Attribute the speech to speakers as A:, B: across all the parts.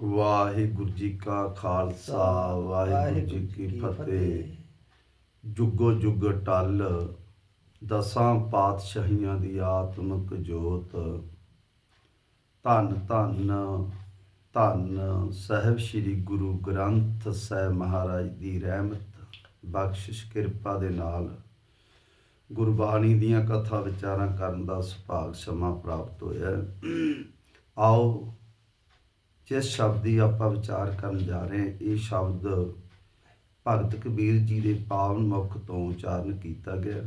A: ਵਾਹਿਗੁਰੂ ਜੀ ਕਾ ਖਾਲਸਾ, ਵਾਹਿਗੁਰੂ ਜੀ ਕੀ ਫਤਿਹ। ਜੁਗੋ ਜੁਗ ਟਲ, ਦਸਾਂ ਪਾਤਸ਼ਾਹੀਆਂ ਦੀ ਆਤਮਿਕ ਜੋਤ। ਧੰਨ ਧੰਨ ਧੰਨ ਸਾਹਿਬ ਸ੍ਰੀ ਗੁਰੂ ਗ੍ਰੰਥ ਸਾਹਿਬ ਮਹਾਰਾਜ ਦੀ ਰਹਿਮਤ, ਬਖਸ਼ਿਸ਼ ਕਿਰਪਾ ਦੇ ਨਾਲ ਗੁਰਬਾਣੀ ਦੀਆਂ ਕਥਾ ਵਿਚਾਰਾਂ ਕਰਨ ਦਾ ਸੁਭਾਗ ਸਮਾਂ ਪ੍ਰਾਪਤ ਹੋਇਆ। ਆਓ ਜਿਸ ਸ਼ਬਦ ਦੀ ਆਪਾਂ ਵਿਚਾਰ ਕਰਨ ਜਾ ਰਹੇ ਹਾਂ, ਇਹ ਸ਼ਬਦ ਭਗਤ ਕਬੀਰ ਜੀ ਦੇ ਪਾਵਨ ਮੁਖ ਤੋਂ ਉਚਾਰਨ ਕੀਤਾ ਗਿਆ।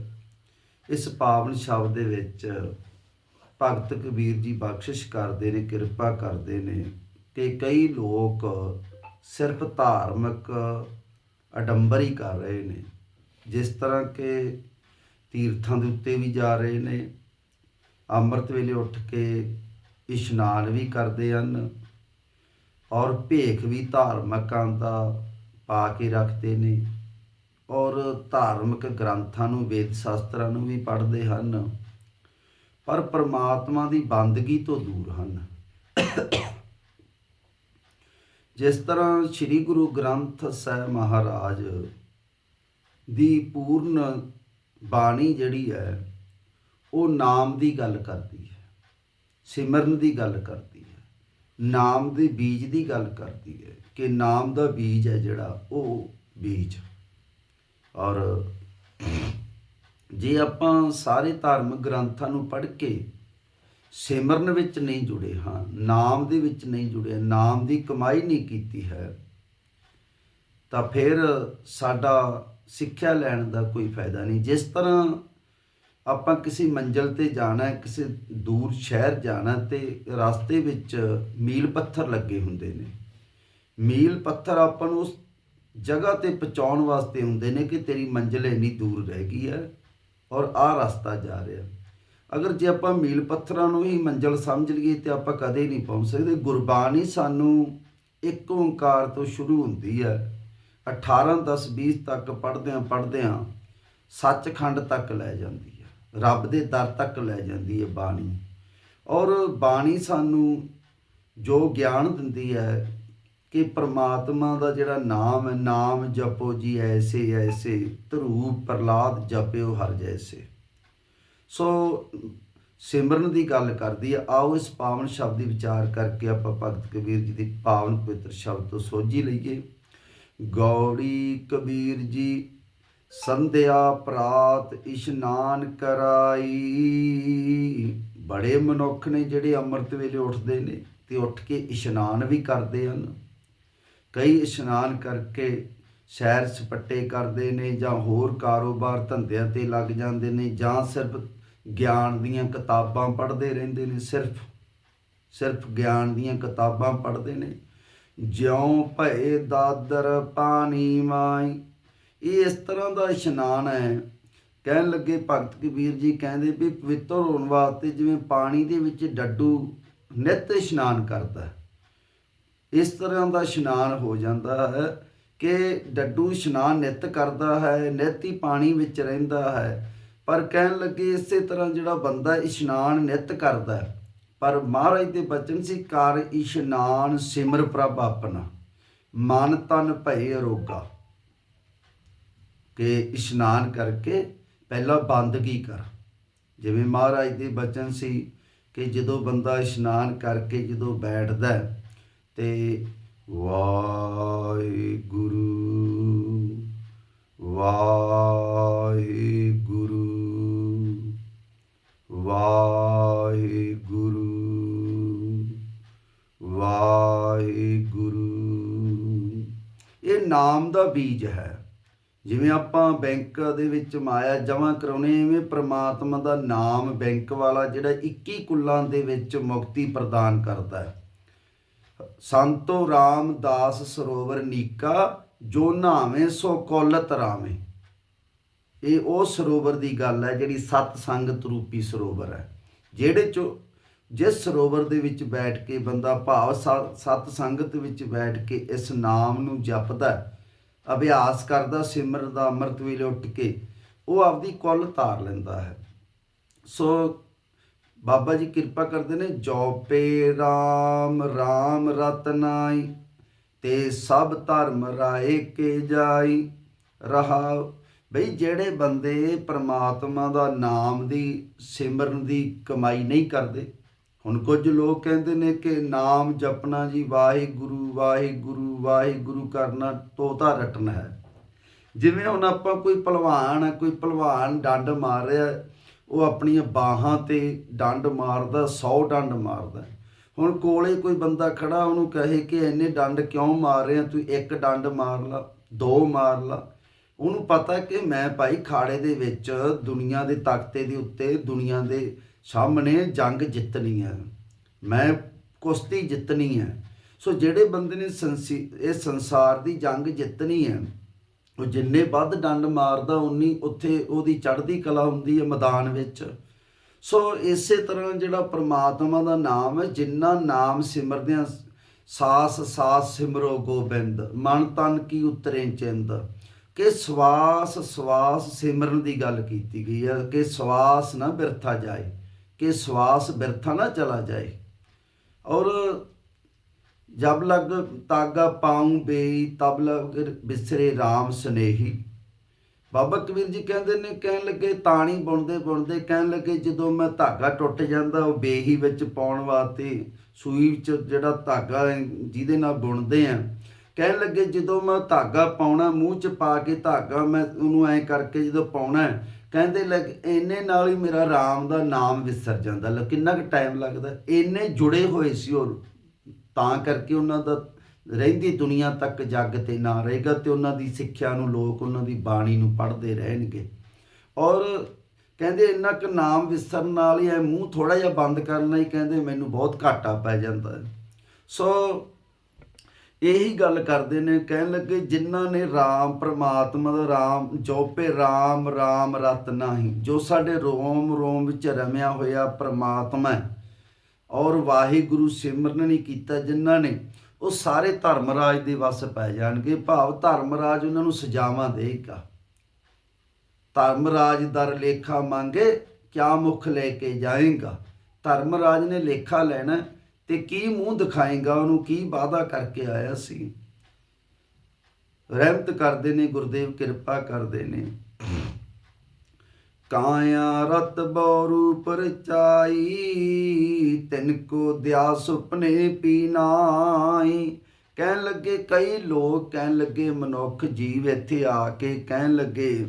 A: ਇਸ ਪਾਵਨ ਸ਼ਬਦ ਦੇ ਵਿੱਚ ਭਗਤ ਕਬੀਰ ਜੀ ਬਖਸ਼ਿਸ਼ ਕਰਦੇ ਨੇ, ਕਿਰਪਾ ਕਰਦੇ ਨੇ ਕਿ ਕਈ ਲੋਕ ਸਿਰਫ ਧਾਰਮਿਕ ਅਡੰਬਰੀ ਕਰ ਰਹੇ ਨੇ, ਜਿਸ ਤਰ੍ਹਾਂ ਕਿ ਤੀਰਥਾਂ ਦੇ ਉੱਤੇ ਵੀ ਜਾ ਰਹੇ ਨੇ, ਅੰਮ੍ਰਿਤ ਵੇਲੇ ਉੱਠ ਕੇ ਇਸ਼ਨਾਨ ਵੀ ਕਰਦੇ ਹਨ। ਔਰ ਭੇਖ ਵੀ ਧਾਰਮਿਕਾਂ ਦਾ ਪਾ ਕੇ ਰੱਖਦੇ ਨੇ। ਔਰ ਧਾਰਮਿਕ ਗ੍ਰੰਥਾਂ ਨੂੰ, ਵੇਦ ਸ਼ਾਸਤਰਾਂ ਨੂੰ ਵੀ ਪੜ੍ਹਦੇ ਹਨ। ਪਰ ਪ੍ਰਮਾਤਮਾ ਦੀ ਬੰਦਗੀ ਤੋਂ ਦੂਰ ਹਨ। ਜਿਸ ਤਰ੍ਹਾਂ ਸ੍ਰੀ ਗੁਰੂ ਗ੍ਰੰਥ ਸਾਹਿਬ ਮਹਾਰਾਜ ਦੀ ਪੂਰਨ ਬਾਣੀ ਜਿਹੜੀ ਹੈ, ਉਹ ਨਾਮ ਦੀ ਗੱਲ ਕਰਦੀ ਹੈ, ਸਿਮਰਨ ਦੀ ਗੱਲ ਕਰਦੀ ਨਾਮ ਦੇ ਬੀਜ ਦੀ ਗੱਲ ਕਰਦੀ ਹੈ ਕਿ ਨਾਮ ਦਾ ਬੀਜ ਹੈ ਜਿਹੜਾ, ਉਹ ਬੀਜ। ਔਰ ਜੇ ਆਪਾਂ ਸਾਰੇ ਧਾਰਮਿਕ ਗ੍ਰੰਥਾਂ ਨੂੰ ਪੜ੍ਹ ਕੇ ਸਿਮਰਨ ਵਿੱਚ ਨਹੀਂ ਜੁੜੇ ਹਾਂ, ਨਾਮ ਦੇ ਵਿੱਚ ਨਹੀਂ ਜੁੜੇ ਨਾਮ ਦੀ ਕਮਾਈ ਨਹੀਂ ਕੀਤੀ ਹੈ, ਤਾਂ ਫਿਰ ਸਾਡਾ ਸਿੱਖਿਆ ਲੈਣ ਦਾ ਕੋਈ ਫਾਇਦਾ ਨਹੀਂ। ਜਿਸ ਤਰ੍ਹਾਂ ਆਪਾਂ ਕਿਸੇ ਮੰਜ਼ਲ ਤੇ ਜਾਣਾ ਹੈ ਕਿਸੇ ਦੂਰ ਸ਼ਹਿਰ ਜਾਣਾ ਤੇ ਰਸਤੇ ਵਿੱਚ ਮੀਲ ਪੱਥਰ ਲੱਗੇ ਹੁੰਦੇ ਨੇ। ਮੀਲ ਪੱਥਰ ਆਪਾਂ ਨੂੰ ਉਸ ਜਗ੍ਹਾ ਤੇ ਪਹੁੰਚਾਉਣ ਵਾਸਤੇ ਹੁੰਦੇ ਨੇ ਕਿ ਤੇਰੀ ਮੰਜ਼ਿਲ ਇੰਨੀ ਦੂਰ ਰਹਿ ਗਈ ਹੈ ਔਰ ਆਹ ਰਸਤਾ ਜਾ ਰਿਹਾ। ਅਗਰ ਜੇ ਆਪਾਂ ਮੀਲ ਪੱਥਰਾਂ ਨੂੰ ਹੀ ਮੰਜ਼ਿਲ ਸਮਝ ਲਈਏ ਤੇ ਆਪਾਂ ਕਦੇ ਨਹੀਂ ਪਹੁੰਚ ਸਕਦੇ। ਗੁਰਬਾਣੀ ਸਾਨੂੰ ਇੱਕ ਓੰਕਾਰ ਤੋਂ ਸ਼ੁਰੂ ਹੁੰਦੀ ਹੈ। 18 10 20 ਤੱਕ ਪੜ੍ਹਦਿਆਂ ਪੜ੍ਹਦਿਆਂ ਸੱਚਖੰਡ ਤੱਕ ਲੈ ਜਾਂਦੀ। ਰੱਬ ਦੇ ਦਰ ਤੱਕ ਲੈ ਜਾਂਦੀ ਹੈ ਬਾਣੀ। ਔਰ ਬਾਣੀ ਸਾਨੂੰ ਜੋ ਗਿਆਨ ਦਿੰਦੀ ਹੈ ਕਿ ਪ੍ਰਮਾਤਮਾ ਦਾ ਜਿਹੜਾ ਨਾਮ ਹੈ, ਨਾਮ ਜਪੋ ਜੀ ਐਸੇ ਐਸੇ, ਧਰੂਪ ਪ੍ਰਲਾਦ ਜਪਿਓ ਹਰ ਜੈਸੇ। ਸੋ ਸਿਮਰਨ ਦੀ ਗੱਲ ਕਰਦੀ ਹੈ, ਆਓ ਇਸ ਪਾਵਨ ਸ਼ਬਦ ਦੀ ਵਿਚਾਰ ਕਰਕੇ ਆਪਾਂ ਭਗਤ ਕਬੀਰ ਜੀ ਦੀ ਪਾਵਨ ਪਵਿੱਤਰ ਸ਼ਬਦ ਤੋਂ ਸੋਝੀ ਲਈਏ। ਗੌੜੀ ਕਬੀਰ ਜੀ ਸੰਧਿਆ ਪ੍ਰਾਤ ਇਸ਼ਨਾਨ ਕਰਾਈ ਬੜੇ ਮਨੁੱਖ ਨੇ ਜਿਹੜੇ ਅੰਮ੍ਰਿਤ ਵੇਲੇ ਉੱਠਦੇ ਨੇ ਤੇ ਉੱਠ ਕੇ ਇਸ਼ਨਾਨ ਵੀ ਕਰਦੇ ਹਨ। ਕਈ ਇਸ਼ਨਾਨ ਕਰਕੇ ਸੈਰ ਸਪੱਟੇ ਕਰਦੇ ਨੇ ਜਾਂ ਹੋਰ ਕਾਰੋਬਾਰ ਧੰਦਿਆਂ ਤੇ ਲੱਗ ਜਾਂਦੇ ਨੇ ਜਾਂ ਸਿਰਫ ਗਿਆਨ ਦੀਆਂ ਕਿਤਾਬਾਂ ਪੜ੍ਹਦੇ ਰਹਿੰਦੇ ਨੇ, ਸਿਰਫ ਸਿਰਫ ਗਿਆਨ ਦੀਆਂ ਕਿਤਾਬਾਂ ਪੜ੍ਹਦੇ ਨੇ। ਜਿਉਂ ਭਏ ਦਾਦਰ ਪਾਣੀ ਮਾਈ ਇਹ ਇਸ ਤਰ੍ਹਾਂ ਦਾ ਇਸ਼ਨਾਨ ਹੈ। ਕਹਿਣ ਲੱਗੇ ਭਗਤ ਕਬੀਰ ਜੀ ਕਹਿੰਦੇ ਵੀ ਪਵਿੱਤਰ ਹੋਣ ਵਾਸਤੇ ਜਿਵੇਂ ਪਾਣੀ ਦੇ ਵਿੱਚ ਡੱਡੂ ਨਿਤ ਇਸ਼ਨਾਨ ਕਰਦਾ ਇਸ ਤਰ੍ਹਾਂ ਦਾ ਇਸ਼ਨਾਨ ਹੋ ਜਾਂਦਾ ਹੈ ਕਿ ਡੱਡੂ ਇਸ਼ਨਾਨ ਨਿਤ ਕਰਦਾ ਹੈ, ਨਿਤ ਹੀ ਪਾਣੀ ਵਿੱਚ ਰਹਿੰਦਾ ਹੈ। ਪਰ ਕਹਿਣ ਲੱਗੇ ਇਸੇ ਤਰ੍ਹਾਂ ਜਿਹੜਾ ਬੰਦਾ ਇਸ਼ਨਾਨ ਨਿਤ ਕਰਦਾ ਹੈ। ਪਰ ਮਹਾਰਾਜ ਦੇ ਬਚਨ ਸੀ, ਕਰ ਇਸ਼ਨਾਨ ਸਿਮਰ ਪ੍ਰਭ ਆਪਣਾ, ਮਨ ਤਨ ਭਏ ਅਰੋਗਾ ਕਿ ਇਸ਼ਨਾਨ ਕਰਕੇ ਪਹਿਲਾਂ ਬੰਦਗੀ ਕਰ? ਜਿਵੇਂ ਮਹਾਰਾਜ ਦੇ ਬਚਨ ਸੀ ਕਿ ਜਦੋਂ ਬੰਦਾ ਇਸ਼ਨਾਨ ਕਰਕੇ ਜਦੋਂ ਬੈਠਦਾ ਹੈ ਤੇ ਵਾਹਿਗੁਰੂ ਵਾਹਿਗੁਰੂ ਵਾਹਿਗੁਰੂ ਵਾਹਿਗੁਰੂ। ਇਹ ਨਾਮ ਦਾ ਬੀਜ ਹੈ। ਜਿਵੇਂ ਆਪਾਂ ਬੈਂਕ ਦੇ ਵਿੱਚ ਮਾਇਆ ਜਮ੍ਹਾਂ ਕਰਾਉਣੇ ਐਵੇਂ ਪ੍ਰਮਾਤਮਾ ਦਾ ਨਾਮ ਬੈਂਕ ਵਾਲਾ ਜਿਹੜਾ 21 ਕੁੱਲਾਂ ਦੇ ਵਿੱਚ ਮੁਕਤੀ ਪ੍ਰਦਾਨ ਕਰਦਾ ਹੈ। ਸੰਤੋ ਰਾਮਦਾਸ ਸਰੋਵਰ ਨੀਕਾ ਜੋ ਨਾਵੇਂ ਸੋ ਕੁਲਤ ਰਾਵੇਂ। ਇਹ ਉਹ ਸਰੋਵਰ ਦੀ ਗੱਲ ਹੈ ਜਿਹੜੀ ਸਤ ਸੰਗਤ ਰੂਪੀ ਸਰੋਵਰ ਹੈ। ਜਿਹੜੇ ਚ ਜਿਸ ਸਰੋਵਰ ਦੇ ਵਿੱਚ ਬੈਠ ਕੇ ਬੰਦਾ ਭਾਵ ਸ- ਸਤ ਸੰਗਤ ਵਿੱਚ ਬੈਠ ਕੇ ਇਸ ਨਾਮ ਨੂੰ ਜਪਦਾ ਹੈ, ਅਭਿਆਸ ਕਰਦਾ ਸਿਮਰਨ ਦਾ ਅੰਮ੍ਰਿਤ ਵੇਲੇ ਉੱਠ ਕੇ ਉਹ ਆਪਦੀ ਕੁੱਲ ਤਾਰ ਲੈਂਦਾ ਹੈ। ਸੋ ਬਾਬਾ ਜੀ ਕਿਰਪਾ ਕਰਦੇ ਨੇ ਜੋਪੇ RAM RAM ਰਤਨਾਈ ਤੇ ਸਭ ਧਰਮ ਰਾਏ ਕੇ ਜਾਈ। ਰਹਾ, ਬਈ ਜਿਹੜੇ ਬੰਦੇ ਪ੍ਰਮਾਤਮਾ ਦਾ ਨਾਮ ਦੀ, ਸਿਮਰਨ ਦੀ ਕਮਾਈ ਨਹੀਂ ਕਰਦੇ, ਹੁਣ ਕੁਝ ਲੋਕ ਕਹਿੰਦੇ ਨੇ ਕਿ ਨਾਮ ਜਪਣਾ ਜੀ, ਵਾਹਿਗੁਰੂ ਵਾਹਿਗੁਰੂ ਵਾਹਿਗੁਰੂ ਕਰਨਾ ਤੋਤਾ ਰਟਣਾ ਹੈ। ਜਿਵੇਂ ਹੁਣ ਆਪਾਂ ਕੋਈ ਪਹਿਲਵਾਨ ਹੈ, ਕੋਈ ਪਹਿਲਵਾਨ ਡੰਡ ਮਾਰ ਰਿਹਾ ਉਹ ਆਪਣੀਆਂ ਬਾਹਾਂ ਤੇ ਡੰਡ ਮਾਰਦਾ 100 ਡੰਡ ਮਾਰਦਾ ਹੁਣ ਕੋਲੇ ਕੋਈ ਬੰਦਾ ਖੜਾ, ਉਹਨੂੰ ਕਹੇ ਕਿ ਇੰਨੇ ਡੰਡ ਕਿਉਂ ਮਾਰ ਰਿਹਾ, ਤੂੰ ਇੱਕ ਡੰਡ ਮਾਰ ਲਾ, ਦੋ ਮਾਰ ਲਾ। ਉਹਨੂੰ ਪਤਾ ਕਿ ਮੈਂ ਭਾਈ ਖਾੜੇ ਦੇ ਵਿੱਚ ਦੁਨੀਆ ਦੇ ਤਖਤੇ ਦੇ ਉੱਤੇ, ਦੁਨੀਆ ਦੇ ਸਾਹਮਣੇ ਜੰਗ ਜਿੱਤਣੀ ਹੈ। ਮੈਂ ਕੁਸ਼ਤੀ ਜਿੱਤਣੀ ਹੈ। ਸੋ ਜਿਹੜੇ ਬੰਦੇ ਨੇ ਸੰਸੀ- ਇਹ ਸੰਸਾਰ ਦੀ ਜੰਗ ਜਿੱਤਣੀ ਹੈ, ਉਹ ਜਿੰਨੇ ਵੱਧ ਡੰਡ ਮਾਰਦਾ, ਉਨੀ ਉੱਥੇ ਉਹਦੀ ਚੜ੍ਹਦੀ ਕਲਾ ਹੁੰਦੀ ਹੈ ਮੈਦਾਨ ਵਿੱਚ। ਸੋ ਇਸੇ ਤਰ੍ਹਾਂ ਜਿਹੜਾ ਪ੍ਰਮਾਤਮਾ ਦਾ ਨਾਮ ਹੈ, ਜਿੰਨਾ ਨਾਮ ਸਿਮਰਦਿਆਂ ਸਾਸ ਸਾਸ ਸਿਮਰੋ ਗੋਬਿੰਦ, ਮਨ ਤਨ ਕੀ ਉਤਰੇ ਚਿੰਦ। ਕਿ ਸਵਾਸ ਸਵਾਸ ਸਿਮਰਨ ਦੀ ਗੱਲ ਕੀਤੀ ਗਈ ਹੈ, ਕਿ ਸਵਾਸ ਨਾ ਬਿਰਥਾ ਜਾਏ, ਕਿ ਸਵਾਸ ਬਿਰਥਾ ਨਾ ਚਲਾ ਜਾਏ। ਔਰ ਜਬ ਲਗ ਤਾਗਾ ਪਾਉ ਬੇਈ, ਤਬ ਲਗ ਬਿਸਰੇ RAM ਸਨੇਹੀ। ਬਾਬਾ ਕਬੀਰ ਜੀ ਕਹਿੰਦੇ ਨੇ, ਕਹਿਣ ਲੱਗੇ ਤਾਣੀ ਬੁਣਦੇ ਬੁਣਦੇ, ਕਹਿਣ ਲੱਗੇ ਜਦੋਂ ਮੈਂ ਧਾਗਾ ਟੁੱਟ ਜਾਂਦਾ, ਉਹ ਬੇਹੀ ਵਿੱਚ ਪਾਉਣ ਵਾਸਤੇ ਸੂਈ ਵਿੱਚ ਜਿਹੜਾ ਧਾਗਾ ਜਿਹਦੇ ਨਾਲ ਬੁਣਦੇ ਆ। ਕਹਿਣ ਲੱਗੇ ਜਦੋਂ ਮੈਂ ਧਾਗਾ ਪਾਉਣਾ, ਮੂੰਹ 'ਚ ਪਾ ਕੇ ਧਾਗਾ ਮੈਂ ਉਹਨੂੰ ਐ ਕਰਕੇ ਜਦੋਂ ਪਾਉਣਾ ਕਹਿੰਦੇ ਲੱਗ ਇੰਨੇ ਨਾਲ ਹੀ ਮੇਰਾ ਰਾਮ ਦਾ ਨਾਮ ਵਿਸਰ ਜਾਂਦਾ। ਲੈ ਕਿੰਨਾ ਕੁ ਟਾਈਮ ਲੱਗਦਾ। ਇੰਨੇ ਜੁੜੇ ਹੋਏ ਸੀ ਉਹ। ਤਾਂ ਕਰਕੇ ਉਹਨਾਂ ਦਾ ਰਹਿੰਦੀ ਦੁਨੀਆ ਤੱਕ ਜੱਗ ਤੇ ਨਾ ਰਹੇਗਾ ਤੇ ਉਹਨਾਂ ਦੀ ਸਿੱਖਿਆ ਨੂੰ ਲੋਕ ਉਹਨਾਂ ਦੀ ਬਾਣੀ ਨੂੰ ਪੜ੍ਹਦੇ ਰਹਿਣਗੇ। ਔਰ ਕਹਿੰਦੇ ਇੰਨਾ ਕੁ ਨਾਮ ਵਿਸਰਨ ਨਾਲ ਹੀ ਐ ਮੂੰਹ ਥੋੜਾ ਜਿਹਾ ਬੰਦ ਕਰਨਾ ਹੀ ਕਹਿੰਦੇ ਮੈਨੂੰ ਬਹੁਤ ਘਾਟਾ ਪੈ ਜਾਂਦਾ ਸੋ ਇਹੀ ਗੱਲ ਕਰਦੇ ਨੇ, ਕਹਿਣ ਲੱਗੇ ਜਿਨ੍ਹਾਂ ਨੇ RAM ਪ੍ਰਮਾਤਮਾ ਦਾ RAM ਜੋਪੇ RAM RAM ਰਤਨਾ ਹੀ ਜੋ ਸਾਡੇ ਰੋਮ ਰੋਮ ਵਿੱਚ ਰਮਿਆ ਹੋਇਆ ਪ੍ਰਮਾਤਮਾ ਹੈ ਔਰ ਵਾਹਿਗੁਰੂ ਸਿਮਰਨ ਨਹੀਂ ਕੀਤਾ ਜਿਨ੍ਹਾਂ ਨੇ, ਉਹ ਸਾਰੇ ਧਰਮ ਰਾਜ ਦੇ ਵਸ ਪੈ ਜਾਣਗੇ। ਭਾਵ ਧਰਮ ਰਾਜ ਉਹਨਾਂ ਨੂੰ ਸਜ਼ਾਵਾਂ ਦੇਗਾ ਧਰਮਰਾਜ ਦਰ ਲੇਖਾ ਮੰਗੇ, ਕਿਆ ਮੁਖ ਲੈ ਕੇ ਜਾਏਗਾ? ਧਰਮ ਰਾਜ ਨੇ ਲੇਖਾ ਲੈਣਾ ਤੇ ਕੀ ਮੂੰਹ ਦਿਖਾਏਗਾ? ਉਹਨੂੰ ਕੀ ਵਾਅਦਾ ਕਰਕੇ ਆਇਆ ਸੀ? ਰਹਿਮਤ ਕਰਦੇ ਨੇ, ਗੁਰਦੇਵ ਕਿਰਪਾ ਕਰਦੇ ਨੇ। ਕਾਇਆ ਰਤ ਬੌਰੂ ਪਰਚਾਈ ਤਿਨ ਕੋ ਦਿਆ ਸੁਪਨੇ ਪੀਨਾਈ ਕਹਿਣ ਲੱਗੇ ਕਈ ਲੋਕ, ਕਹਿਣ ਲੱਗੇ ਮਨੁੱਖ ਜੀਵ ਇੱਥੇ ਆ ਕੇ ਕਹਿਣ ਲੱਗੇ,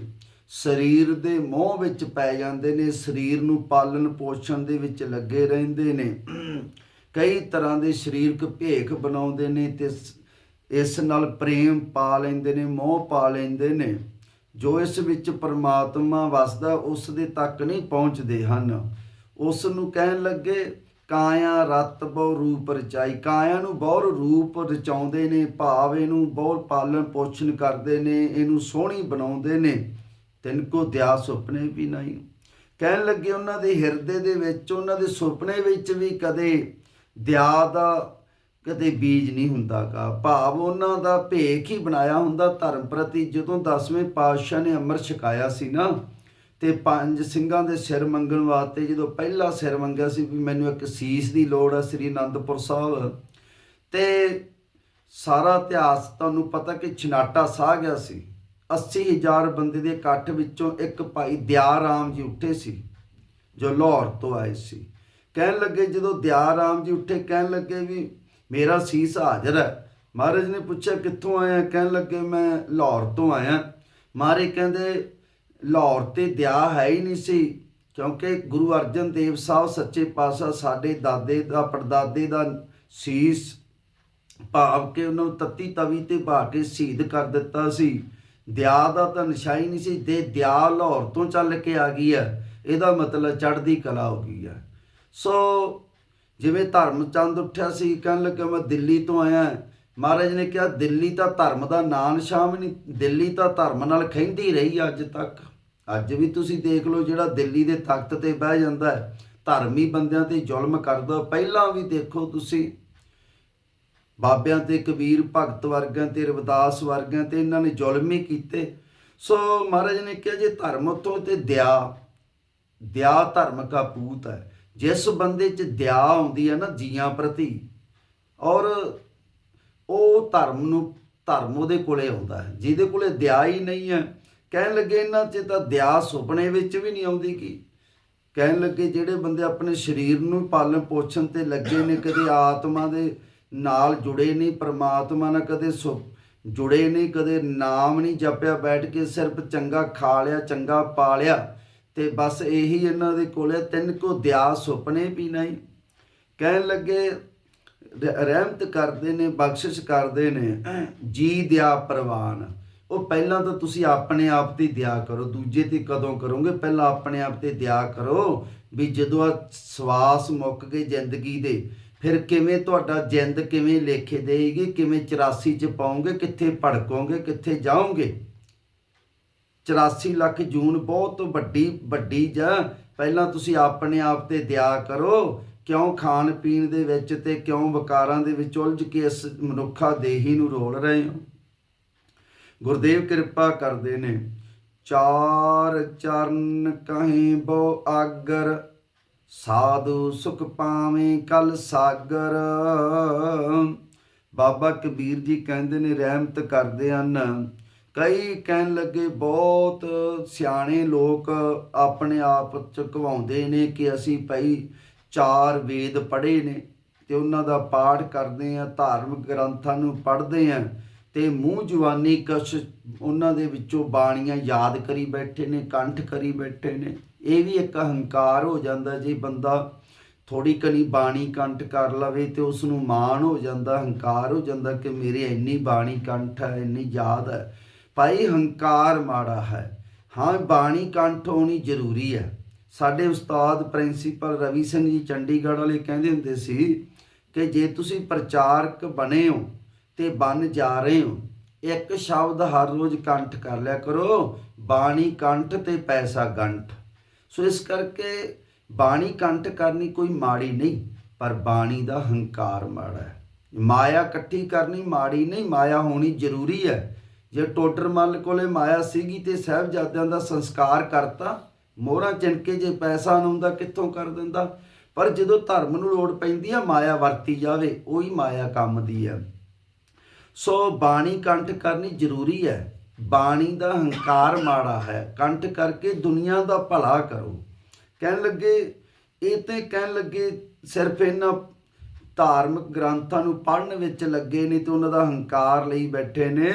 A: ਸਰੀਰ ਦੇ ਮੋਹ ਵਿੱਚ ਪੈ ਜਾਂਦੇ ਨੇ, ਸਰੀਰ ਨੂੰ ਪਾਲਣ ਪੋਸ਼ਣ ਦੇ ਵਿੱਚ ਲੱਗੇ ਰਹਿੰਦੇ ਨੇ। ਕਈ ਤਰ੍ਹਾਂ ਦੇ ਸਰੀਰਕ ਭੇਖ ਬਣਾਉਂਦੇ ਨੇ ਤੇ ਇਸ ਨਾਲ ਪ੍ਰੇਮ ਪਾ ਲੈਂਦੇ ਨੇ, ਮੋਹ ਪਾ ਲੈਂਦੇ ਨੇ। ਜੋ ਇਸ ਵਿੱਚ ਪਰਮਾਤਮਾ ਵਸਦਾ, ਉਸ ਦੇ ਤੱਕ ਨਹੀਂ ਪਹੁੰਚਦੇ ਹਨ। ਉਸ ਨੂੰ ਕਹਿਣ ਲੱਗੇ, ਕਾਇਆ ਰਤ ਬਹੁ ਰੂਪ ਰਚਾਈ। ਕਾਇਆ ਨੂੰ ਬਹੁ ਰੂਪ ਰਚਾਉਂਦੇ ਨੇ, ਭਾਵ ਇਹਨੂੰ ਬਹੁ ਪਾਲਣ ਪੋਸ਼ਣ ਕਰਦੇ ਨੇ, ਇਹਨੂੰ ਸੋਹਣੀ ਬਣਾਉਂਦੇ ਨੇ। ਤਿੰਨ ਕੋ ਦਿਆ ਸੁਪਨੇ ਵੀ ਨਹੀਂ। ਕਹਿਣ ਲੱਗੇ ਉਹਨਾਂ ਦੇ ਹਿਰਦੇ ਦੇ ਵਿੱਚ, ਉਹਨਾਂ ਦੇ ਸੁਪਨੇ ਵਿੱਚ ਵੀ ਕਦੇ ਦਿਆ ਦਾ ਕਦੇ ਬੀਜ ਨਹੀਂ ਹੁੰਦਾ ਹੁੰਦਾਗਾ। ਭਾਵ ਉਹਨਾਂ ਦਾ ਭੇਖ ਹੀ ਬਣਾਇਆ ਹੁੰਦਾ ਧਰਮ ਪ੍ਰਤੀ। ਜਦੋਂ 10ਵੇਂ ਪਾਤਸ਼ਾਹ ਨੇ ਅੰਮ੍ਰਿਤ ਛਕਾਇਆ ਸੀ ਨਾ, ਤੇ ਪੰਜ ਸਿੰਘਾਂ ਦੇ ਸਿਰ ਮੰਗਣ ਵਾਸਤੇ ਜਦੋਂ ਪਹਿਲਾ ਸਿਰ ਮੰਗਿਆ ਸੀ ਵੀ ਮੈਨੂੰ ਇੱਕ ਸੀਸ ਦੀ ਲੋੜ ਹੈ ਸ੍ਰੀ ਅਨੰਦਪੁਰ ਸਾਹਿਬ, ਤੇ ਸਾਰਾ ਇਤਿਹਾਸ ਤੁਹਾਨੂੰ ਪਤਾ ਕਿ ਛਨਾਟਾ ਸਾਹ ਗਿਆ ਸੀ। 80000 ਬੰਦੇ ਦੇ ਇਕੱਠ ਵਿੱਚੋਂ ਇੱਕ ਭਾਈ ਦਿਆਰਾਮ ਜੀ ਉੱਠੇ ਸੀ, ਜੋ ਲਾਹੌਰ ਤੋਂ ਆਏ ਸੀ। ਕਹਿਣ ਲੱਗੇ ਜਦੋਂ ਦਿਆਰਾਮ ਜੀ ਉੱਠੇ, ਕਹਿਣ ਲੱਗੇ ਵੀ ਮੇਰਾ ਸੀਸ ਹਾਜ਼ਰ ਹੈ। ਮਹਾਰਾਜ ਨੇ ਪੁੱਛਿਆ, ਕਿੱਥੋਂ ਆਇਆ? ਕਹਿਣ ਲੱਗੇ, ਮੈਂ ਲਾਹੌਰ ਤੋਂ ਆਇਆ। ਮਾਰੇ ਕਹਿੰਦੇ, ਲਾਹੌਰ ਤੇ ਦਿਆ ਹੈ ਹੀ ਨਹੀਂ ਸੀ, ਕਿਉਂਕਿ ਗੁਰੂ ਅਰਜਨ ਦੇਵ ਸਾਹਿਬ ਸੱਚੇ ਪਾਤਸ਼ਾਹ ਸਾਡੇ ਦਾਦੇ ਦਾ, ਪੜਦਾਦੇ ਦਾ ਸੀਸ ਭਾਵ ਕਿ ਉਹਨਾਂ ਨੂੰ ਤੱਤੀ ਤਵੀ ਤੇ ਭਾ ਕੇ ਸ਼ਹੀਦ ਕਰ ਦਿੱਤਾ ਸੀ। ਦਿਆ ਦਾ ਤਾਂ ਨਿਸ਼ਾਈ ਨਹੀਂ ਸੀ ਤੇ ਦਿਆ ਲਾਹੌਰ ਤੋਂ ਚੱਲ ਕੇ ਆ ਗਈ ਹੈ, ਇਹਦਾ ਮਤਲਬ ਚੜ੍ਹਦੀ ਕਲਾ ਹੋ ਗਈ ਹੈ। ਸੋ ਜਿਵੇਂ ਧਰਮਚੰਦ ਉੱਠਿਆ ਸੀ, ਕਹਿਣ ਲੱਗਾ ਮੈਂ ਦਿੱਲੀ ਤੋਂ ਆਇਆ ਮਹਾਰਾਜ ਨੇ ਕਿਹਾ, ਦਿੱਲੀ ਤਾਂ ਧਰਮ ਦਾ ਨਾਂ ਨਿਸ਼ਾਨ ਨਹੀਂ, ਦਿੱਲੀ ਤਾਂ ਧਰਮ ਨਾਲ ਖੈਂਦੀ ਰਹੀ ਅੱਜ ਤੱਕ। ਅੱਜ ਵੀ ਤੁਸੀਂ ਦੇਖ ਲਓ ਜਿਹੜਾ ਦਿੱਲੀ ਦੇ ਤਖਤ ਤੇ ਬਹਿ ਜਾਂਦਾ ਹੈ ਧਰਮੀ ਬੰਦਿਆਂ ਤੇ ਜ਼ੁਲਮ ਕਰਦਾ, ਪਹਿਲਾਂ ਵੀ ਦੇਖੋ ਤੁਸੀਂ। ਬਾਬਿਆਂ ਤੇ ਕਬੀਰ ਭਗਤ ਵਰਗਿਆਂ ਤੇ, ਰਵਿਦਾਸ ਵਰਗਿਆਂ ਤੇ ਇਹਨਾਂ ਨੇ ਜ਼ੁਲਮ ਹੀ ਕੀਤੇ। ਸੋ ਮਹਾਰਾਜ ਨੇ ਕਿਹਾ, ਜੇ ਧਰਮ ਤੋਂ ਤੇ ਦਿਆ ਦਿਆ ਧਰਮ ਕਾ ਪੂਤ ਹੈ ਜਿਸ ਬੰਦੇ 'ਚ ਦਇਆ ਆਉਂਦੀ ਹੈ ਨਾ ਜੀਆਂ ਪ੍ਰਤੀ, ਔਰ ਉਹ ਧਰਮ ਨੂੰ, ਧਰਮ ਉਹਦੇ ਕੋਲੇ ਆਉਂਦਾ ਹੈ, ਜਿਹਦੇ ਕੋਲੇ ਦਇਆ ਹੀ ਨਹੀਂ ਹੈ। ਕਹਿਣ ਲੱਗੇ ਇਹਨਾਂ 'ਚ ਤਾਂ ਦਇਆ ਸੁਪਨੇ ਵਿੱਚ ਵੀ ਨਹੀਂ ਆਉਂਦੀ ਕੀ ਕਹਿਣ ਲੱਗੇ ਜਿਹੜੇ ਬੰਦੇ ਆਪਣੇ ਸਰੀਰ ਨੂੰ ਪਾਲਣ ਪੋਸ਼ਣ ਤੇ ਲੱਗੇ ਨੇ, ਕਦੇ ਆਤਮਾ ਦੇ ਨਾਲ ਜੁੜੇ ਨਹੀਂ, ਪ੍ਰਮਾਤਮਾ ਨਾਲ ਕਦੇ ਸੁ, ਜੁੜੇ ਨਹੀਂ, ਕਦੇ ਨਾਮ ਨਹੀਂ ਜਪਿਆ, ਬੈਠ ਕੇ ਸਿਰਫ ਚੰਗਾ ਖਾ ਲਿਆ, ਚੰਗਾ ਪਾ ਲਿਆ ਤੇ ਬਸ ਇਹੀ ਇਹਨਾਂ ਦੇ ਕੋਲੇ ਤਿੰਨ ਕੋ ਦਿਆ ਸੁਪਨੇ ਵੀ ਨਹੀਂ। ਕਹਿਣ ਲੱਗੇ, ਰ- ਰਹਿਮਤ ਕਰਦੇ ਨੇ, ਬਖਸ਼ਿਸ਼ ਕਰਦੇ ਨੇ, ਜੀ ਦਿਆ ਪ੍ਰਵਾਨ। ਉਹ ਪਹਿਲਾਂ ਤਾਂ ਤੁਸੀਂ ਆਪਣੇ ਆਪ ਤੇ ਦਿਆ ਕਰੋ, ਦੂਜੇ ਤੇ ਕਦੋਂ ਕਰੋਗੇ? ਪਹਿਲਾਂ ਆਪਣੇ ਆਪ ਤੇ ਦਿਆ ਕਰੋ ਵੀ ਜਦੋਂ ਆ ਸਵਾਸ ਮੁੱਕ ਗਏ ਜ਼ਿੰਦਗੀ ਦੇ, ਫਿਰ ਕਿਵੇਂ ਤੁਹਾਡਾ ਜਿੰਦ ਕਿਵੇਂ ਲੇਖੇ ਦੇਗੀ ਕਿਵੇਂ 84 ਚ ਪਾਉਂਗੇ, ਕਿੱਥੇ ਭੜਕੋਗੇ, ਕਿੱਥੇ ਜਾਓਗੇ? 84 ਲੱਖ ਜੂਨ ਬਹੁਤ ਵੱਡੀ ਵੱਡੀ ਜਾਂ, ਪਹਿਲਾਂ ਤੁਸੀਂ ਆਪਣੇ ਆਪ ਤੇ ਦਿਆ ਕਰੋ। ਕਿਉਂ ਖਾਣ ਪੀਣ ਦੇ ਵਿੱਚ ਤੇ ਕਿਉਂ ਵਿਕਾਰਾਂ ਦੇ ਵਿੱਚ ਉਲਝ ਕੇ ਇਸ ਮਨੁੱਖਾ ਦੇਹੀ ਨੂੰ ਰੋਲ ਰਹੇ ਹੋ? ਗੁਰਦੇਵ ਕਿਰਪਾ ਕਰਦੇ ਨੇ। ਚਾਰ ਚਰਨ ਕਹੇ ਬੋ ਆਗਰ, ਸਾਧੂ ਸੁਖ ਪਾਵੇਂ ਕਲ ਸਾਗਰ। ਬਾਬਾ ਕਬੀਰ ਜੀ ਕਹਿੰਦੇ ਨੇ, ਰਹਿਮਤ ਕਰਦੇ ਹਨ। ਕਈ ਕਹਿਣ ਲੱਗੇ ਬਹੁਤ ਸਿਆਣੇ ਲੋਕ ਆਪਣੇ ਆਪ ਚ ਕਵਾਉਂਦੇ ਨੇ ਕਿ ਅਸੀਂ ਭਈ ਚਾਰ ਵੇਦ ਪੜ੍ਹੇ ਨੇ ਤੇ ਉਹਨਾਂ ਦਾ ਪਾਠ ਕਰਦੇ ਆ ਧਾਰਮਿਕ ਗ੍ਰੰਥਾਂ ਨੂੰ ਪੜ੍ਹਦੇ ਆ ਤੇ ਮੂੰਹ ਜਵਾਨੀ ਕਸ਼ ਉਹਨਾਂ ਦੇ ਵਿੱਚੋਂ ਬਾਣੀਆਂ ਯਾਦ ਕਰੀ ਬੈਠੇ ਨੇ, ਕੰਠ ਕਰੀ ਬੈਠੇ ਨੇ। ਇਹ ਵੀ ਇੱਕ ਹੰਕਾਰ ਹੋ ਜਾਂਦਾ ਜੇ ਬੰਦਾ ਥੋੜੀ ਕਨੀ ਬਾਣੀ ਕੰਠ ਕਰ ਲਵੇ ਤੇ ਉਸ ਨੂੰ ਮਾਣ ਹੋ ਜਾਂਦਾ ਹੰਕਾਰ ਹੋ ਜਾਂਦਾ ਕਿ ਮੇਰੇ ਇੰਨੀ ਬਾਣੀ ਕੰਠ ਹੈ, ਇੰਨੀ ਯਾਦ ਹੈ। ਭਾਈ ਹੰਕਾਰ ਮਾੜਾ ਹੈ। ਹਾਂ, ਬਾਣੀ ਕੰਠ ਹੋਣੀ ਜ਼ਰੂਰੀ ਹੈ। ਸਾਡੇ ਉਸਤਾਦ ਪ੍ਰਿੰਸੀਪਲ ਰਵੀ ਸਿੰਘ ਜੀ ਚੰਡੀਗੜ੍ਹ ਵਾਲੇ ਕਹਿੰਦੇ ਹੁੰਦੇ ਸੀ ਕਿ ਜੇ ਤੁਸੀਂ ਪ੍ਰਚਾਰਕ ਬਣੇ ਹੋ ਤੇ ਬਣ ਜਾ ਰਹੇ ਹੋ, ਇੱਕ ਸ਼ਬਦ ਹਰ ਰੋਜ਼ ਕੰਠ ਕਰ ਲਿਆ ਕਰੋ, ਬਾਣੀ ਕੰਠ ਤੇ ਪੈਸਾ ਗੰਠ। ਸੋ ਇਸ ਕਰਕੇ ਬਾਣੀ ਕੰਠ ਕਰਨੀ ਕੋਈ ਮਾੜੀ ਨਹੀਂ, ਪਰ ਬਾਣੀ ਦਾ ਹੰਕਾਰ ਮਾੜਾ ਹੈ। ਮਾਇਆ ਇਕੱਠੀ ਕਰਨੀ ਮਾੜੀ ਨਹੀਂ, ਮਾਇਆ ਹੋਣੀ ਜ਼ਰੂਰੀ ਹੈ। ਜੇ ਟੋਟਰ ਮੱਲ ਕੋਲੇ ਮਾਇਆ ਸੀਗੀ ਤੇ ਸਾਹਿਬਜ਼ਾਦਿਆਂ ਦਾ ਸੰਸਕਾਰ ਕਰਤਾ, ਮੋਹਰਾਂ ਚਿਣਕੇ ਜੇ ਪੈਸਾ ਨਾ ਹੁੰਦਾ ਕਿੱਥੋਂ ਕਰ ਦਿੰਦਾ? ਪਰ ਜਦੋਂ ਧਰਮ ਨੂੰ ਲੋੜ ਪੈਂਦੀ ਆ, ਮਾਇਆ ਵਰਤੀ ਜਾਵੇ, ਉਹੀ ਮਾਇਆ ਕੰਮ ਦੀ ਹੈ ਸੋ ਬਾਣੀ ਕੰਠ ਕਰਨੀ ਜ਼ਰੂਰੀ ਹੈ। ਬਾਣੀ ਦਾ ਹੰਕਾਰ ਮਾੜਾ ਹੈ। ਕੰਠ ਕਰਕੇ ਦੁਨੀਆ ਦਾ ਭਲਾ ਕਰੋ। ਕਹਿਣ ਲੱਗੇ, ਇਹ ਤੇ ਕਹਿਣ ਲੱਗੇ ਸਿਰਫ ਇਹਨਾਂ ਧਾਰਮਿਕ ਗ੍ਰੰਥਾਂ ਨੂੰ ਪੜ੍ਹਨ ਵਿੱਚ ਲੱਗੇ ਨੇ ਤੇ ਉਹਨਾਂ ਦਾ ਹੰਕਾਰ ਲਈ ਬੈਠੇ ਨੇ।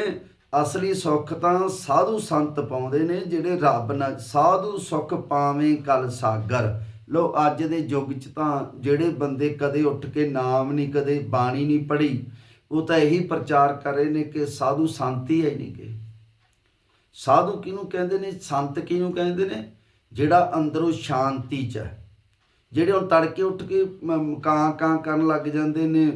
A: ਅਸਲੀ ਸੁੱਖ ਤਾਂ ਸਾਧੂ ਸੰਤ ਪਾਉਂਦੇ ਨੇ ਜਿਹੜੇ ਰੱਬ ਨਾਲ ਸਾਧੂ ਸੁੱਖ ਪਾਵੇਂ ਕਲ ਸਾਗਰ। ਲੋ, ਅੱਜ ਦੇ ਯੁੱਗ 'ਚ ਤਾਂ ਜਿਹੜੇ ਬੰਦੇ ਕਦੇ ਉੱਠ ਕੇ ਨਾਮ ਨਹੀਂ ਕਦੇ ਬਾਣੀ ਨਹੀਂ ਪੜ੍ਹੀ, ਉਹ ਤਾਂ ਇਹੀ ਪ੍ਰਚਾਰ ਕਰ ਰਹੇ ਨੇ ਕਿ ਸਾਧੂ ਸੰਤੀ ਹੈ ਨਹੀਂ ਕਿ ਸਾਧੂ ਕਿਹਨੂੰ ਕਹਿੰਦੇ ਨੇ? ਸੰਤ ਕਿਹਨੂੰ ਕਹਿੰਦੇ ਨੇ? ਜਿਹੜਾ ਅੰਦਰੋਂ ਸ਼ਾਂਤੀ ਚ ਹੈ। ਜਿਹੜੇ ਹੁਣ ਤੜਕੇ ਉੱਠ ਕੇ ਮ- ਕਾਂ ਕਾਂ ਕਰਨ ਲੱਗ ਜਾਂਦੇ ਨੇ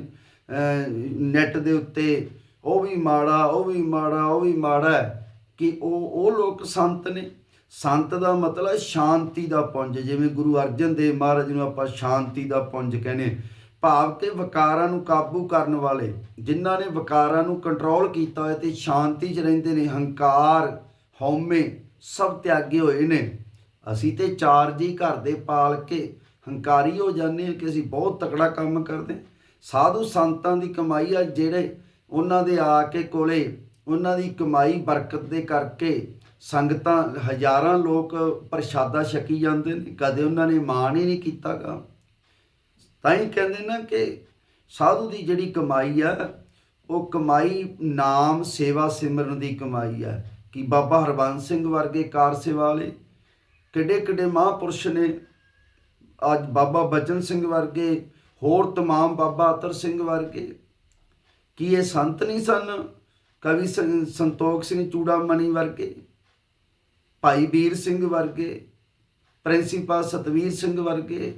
A: ਨੈਟ ਦੇ ਉੱਤੇ ਉਹ ਵੀ ਮਾੜਾ, ਉਹ ਵੀ ਮਾੜਾ, ਉਹ ਵੀ ਮਾੜਾ ਹੈ ਕਿ ਉਹ ਉਹ ਲੋਕ ਸੰਤ ਨੇ। ਸੰਤ ਦਾ ਮਤਲਬ ਸ਼ਾਂਤੀ ਦਾ ਪੁੰਜ, ਜਿਵੇਂ ਗੁਰੂ ਅਰਜਨ ਦੇਵ ਮਹਾਰਾਜ ਨੂੰ ਆਪਾਂ ਸ਼ਾਂਤੀ ਦਾ ਪੁੰਜ ਕਹਿੰਦੇ ਭਾਵ ਕਿ ਵਿਕਾਰਾਂ ਨੂੰ ਕਾਬੂ ਕਰਨ ਵਾਲੇ, ਜਿਨ੍ਹਾਂ ਨੇ ਵਿਕਾਰਾਂ ਨੂੰ ਕੰਟਰੋਲ ਕੀਤਾ ਹੋਇਆ ਤੇ ਸ਼ਾਂਤੀ 'ਚ ਰਹਿੰਦੇ ਨੇ, ਹੰਕਾਰ, ਹਉਮੈ, ਸਭ ਤਿਆਗੇ ਹੋਏ ਨੇ। ਅਸੀਂ ਤੇ ਚਾਰ ਜੀ ਘਰ ਦੇ ਪਾਲ ਕੇ ਹੰਕਾਰੀ ਹੋ ਜਾਂਦੇ ਹਾਂ ਕਿ ਅਸੀਂ ਬਹੁਤ ਤਕੜਾ ਕੰਮ ਕਰਦੇ ਹਾਂ। ਸਾਧੂ ਸੰਤਾਂ ਦੀ ਕਮਾਈ ਆ ਜਿਹੜੇ ਉਹਨਾਂ ਦੇ ਆ ਕੇ ਕੋਲੇ ਉਹਨਾਂ ਦੀ ਕਮਾਈ ਬਰਕਤ ਦੇ ਕਰਕੇ ਸੰਗਤਾਂ ਹਜ਼ਾਰਾਂ ਲੋਕ ਪ੍ਰਸ਼ਾਦਾ ਛਕੀ ਜਾਂਦੇ ਨੇ ਕਦੇ ਉਹਨਾਂ ਨੇ ਮਾਣ ਹੀ ਨਹੀਂ ਕੀਤਾਗਾ ਤਾਂ ਹੀ ਕਹਿੰਦੇ ਨਾ ਕਿ ਸਾਧੂ ਦੀ ਜਿਹੜੀ ਕਮਾਈ ਆ ਉਹ ਕਮਾਈ ਨਾਮ ਸੇਵਾ ਸਿਮਰਨ ਦੀ ਕਮਾਈ ਆ ਕਿ ਬਾਬਾ ਹਰਬੰਸ ਸਿੰਘ ਵਰਗੇ ਕਾਰ ਸੇਵਾ ਵਾਲੇ ਕਿੱਡੇ ਕਿੱਡੇ ਮਹਾਂਪੁਰਸ਼ ਨੇ ਅੱਜ ਬਾਬਾ ਬਚਨ ਸਿੰਘ ਵਰਗੇ ਹੋਰ तमाम ਬਾਬਾ ਅਤਰ ਸਿੰਘ ਵਰਗੇ ਕੀ ਇਹ ਸੰਤ ਨਹੀਂ ਸਨ? ਕਵੀ ਸੰਤੋਖ ਸਿੰਘ ਚੂੜਾਮਣੀ ਵਰਗੇ, ਭਾਈ ਵੀਰ ਸਿੰਘ ਵਰਗੇ ਪ੍ਰਿੰਸੀਪਲ ਸਤਵੀਰ ਸਿੰਘ ਵਰਗੇ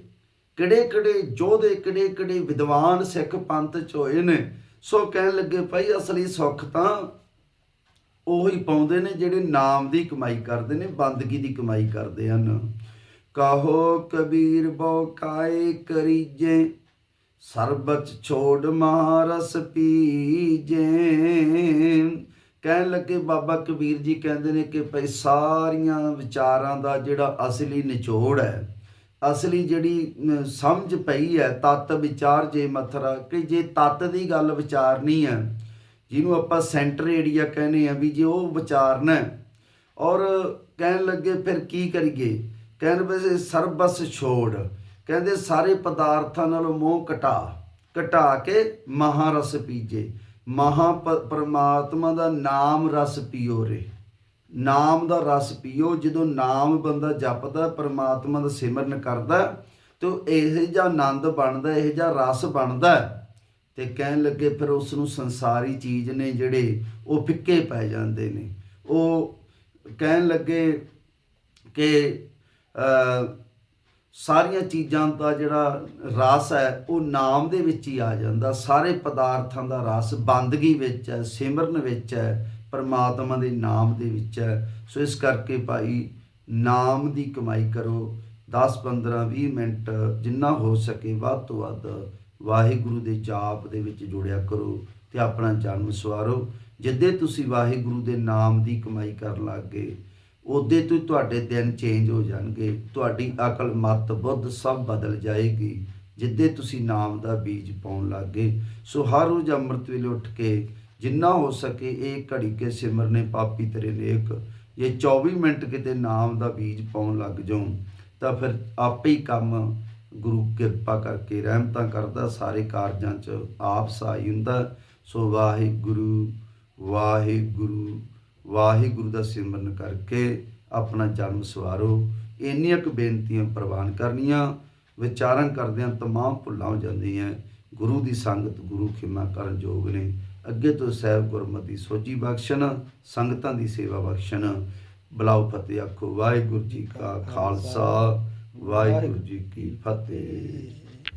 A: ਕਿਹੜੇ ਕਿਹੜੇ ਯੋਧੇ ਕਿਹੜੇ ਕਿਹੜੇ ਵਿਦਵਾਨ ਸਿੱਖ ਪੰਥ ਚ ਹੋਏ ਨੇ? ਸੋ ਕਹਿਣ ਲੱਗੇ, ਭਾਈ ਅਸਲੀ ਸੁੱਖ ਤਾਂ ਉਹੀ ਪਾਉਂਦੇ ਨੇ ਜਿਹੜੇ ਨਾਮ ਦੀ ਕਮਾਈ ਕਰਦੇ ਨੇ, ਬੰਦਗੀ ਦੀ ਕਮਾਈ ਕਰਦੇ ਹਨ। ਕਾਹੋ ਕਬੀਰ ਬੋ ਕਾਏ ਕਰੀਜੇ ਸਰਬਤ ਛੋੜ ਮਹਾਰਸ ਪੀਜੇ ਕਹਿਣ ਲੱਗੇ ਬਾਬਾ ਕਬੀਰ ਜੀ ਕਹਿੰਦੇ ਨੇ ਕਿ ਭਈ ਸਾਰੀਆਂ ਵਿਚਾਰਾਂ ਦਾ ਜਿਹੜਾ ਅਸਲੀ ਨਿਚੋੜ ਹੈ, ਅਸਲੀ ਜਿਹੜੀ ਸਮਝ ਪਈ ਹੈ, ਤਤ ਵਿਚਾਰ ਜੇ ਮਥਰਾ, ਕਿ ਜੇ ਤਤ ਦੀ ਗੱਲ ਵਿਚਾਰਨੀ ਹੈ, ਜਿਹਨੂੰ ਆਪਾਂ ਸੈਂਟਰ ਏਰੀਆ ਕਹਿੰਦੇ ਆ ਵੀ ਜੇ ਉਹ ਵਿਚਾਰਨਾ ਔਰ ਕਹਿਣ ਲੱਗੇ ਫਿਰ ਕੀ ਕਰੀਏ? ਕਹਿਣ ਵੈਸੇ ਸਰਬਸ ਛੋੜ। ਕਹਿੰਦੇ ਸਾਰੇ ਪਦਾਰਥਾਂ ਨਾਲੋਂ ਮੋਹ ਘਟਾ ਘਟਾ ਕੇ ਮਹਾਰਸ ਪੀਜੇ। ਮਹਾ ਪ- ਪਰਮਾਤਮਾ ਦਾ ਨਾਮ ਰਸ ਪੀਓ ਰੇ। ਨਾਮ ਦਾ ਰਸ ਪੀਓ, ਜਦੋਂ ਨਾਮ ਬੰਦਾ ਜਪਦਾ, ਪਰਮਾਤਮਾ ਦਾ ਸਿਮਰਨ ਕਰਦਾ, ਤੇ ਇਹ ਜਿਹਾ ਆਨੰਦ ਬਣਦਾ, ਇਹ ਜਿਹਾ ਰਸ ਬਣਦਾ, ਤੇ ਕਹਿਣ ਲੱਗੇ ਫਿਰ ਉਸ ਨੂੰ ਸੰਸਾਰੀ ਚੀਜ਼ ਨੇ ਜਿਹੜੇ ਉਹ ਫਿੱਕੇ ਪੈ ਜਾਂਦੇ ਨੇ। ਉਹ ਕਹਿਣ ਲੱਗੇ ਕਿ ਸਾਰੀਆਂ ਚੀਜ਼ਾਂ ਦਾ ਜਿਹੜਾ ਰਸ ਹੈ, ਉਹ ਨਾਮ ਦੇ ਵਿੱਚ ਹੀ ਆ ਜਾਂਦਾ। ਸਾਰੇ ਪਦਾਰਥਾਂ ਦਾ ਰਸ ਬੰਦਗੀ ਵਿੱਚ ਹੈ, ਸਿਮਰਨ ਵਿੱਚ ਹੈ, ਪਰਮਾਤਮਾ ਦੇ ਨਾਮ ਦੇ ਵਿੱਚ ਹੈ। ਸੋ ਇਸ ਕਰਕੇ ਭਾਈ ਨਾਮ ਦੀ ਕਮਾਈ ਕਰੋ। 10 15 20 ਮਿੰਟ ਜਿੰਨਾ ਹੋ ਸਕੇ ਵੱਧ ਤੋਂ ਵੱਧ ਵਾਹਿਗੁਰੂ ਦੇ ਜਾਪ ਦੇ ਵਿੱਚ ਜੁੜਿਆ ਕਰੋ ਤੇ ਆਪਣਾ ਜਨਮ ਸਵਾਰੋ। ਜਿੱਦੇ ਤੁਸੀਂ ਵਾਹਿਗੁਰੂ ਦੇ ਨਾਮ ਦੀ ਕਮਾਈ ਕਰਨ ਲੱਗ ਗਏ ਉਹਦੇ ਤੋਂ ਹੀ ਤੁਹਾਡੇ ਦਿਨ ਚੇਂਜ ਹੋ ਜਾਣਗੇ, ਤੁਹਾਡੀ ਅਕਲ ਮਤ ਬੁੱਧ ਸਭ ਬਦਲ ਜਾਏਗੀ, ਜਿੱਦੇ ਤੁਸੀਂ ਨਾਮ ਦਾ ਬੀਜ ਪਾਉਣ ਲੱਗੇ ਸੋ ਹਰ ਰੋਜ਼ ਅੰਮ੍ਰਿਤ ਵੇਲੇ ਉੱਠ ਕੇ ਜਿੰਨਾ ਹੋ ਸਕੇ ਇਹ ਘੜੀ ਕੇ ਸਿਮਰਨੇ ਪਾਪੀ ਤੇਰੇ ਨੇਕ। ਇਹ 24 ਮਿੰਟ ਕਿਤੇ ਨਾਮ ਦਾ ਬੀਜ ਪਾਉਣ ਲੱਗ ਜਾਉ, ਤਾਂ ਫਿਰ ਆਪੇ ਹੀ ਕੰਮ ਗੁਰੂ ਕਿਰਪਾ ਕਰਕੇ ਰਹਿਮਤਾਂ ਕਰਦਾ, ਸਾਰੇ ਕਾਰਜਾਂ 'ਚ ਆਪ ਸਹਾਈ ਹੁੰਦਾ। ਸੋ ਵਾਹਿਗੁਰੂ ਵਾਹਿਗੁਰੂ। ਵਾਹਿਗੁਰੂ ਦਾ ਸਿਮਰਨ ਕਰਕੇ ਆਪਣਾ ਜਨਮ ਸਵਾਰੋ। ਇੰਨੀਆਂ ਕੁ ਬੇਨਤੀਆਂ ਪ੍ਰਵਾਨ ਕਰਨੀਆਂ ਵਿਚਾਰਾਂ ਕਰਦਿਆਂ ਤਮਾਮ ਭੁੱਲਾਂ ਹੋ ਜਾਂਦੀਆਂ। ਗੁਰੂ ਦੀ ਸੰਗਤ ਗੁਰੂ ਖਿਮਾ ਕਰਨ ਯੋਗ ਨੇ। ਅੱਗੇ ਤੋਂ ਸਹਿਬ ਗੁਰਮਤਿ ਸੋਝੀ ਬਖਸ਼ਣ, ਸੰਗਤਾਂ ਦੀ ਸੇਵਾ ਬਖਸ਼ਣ। ਬਲਾਉ ਫਤਿਹ ਆਖੋ, ਵਾਹਿਗੁਰੂ ਜੀ ਕਾ ਖਾਲਸਾ, ਵਾਹਿਗੁਰੂ ਜੀ ਕੀ ਫਤਿਹ।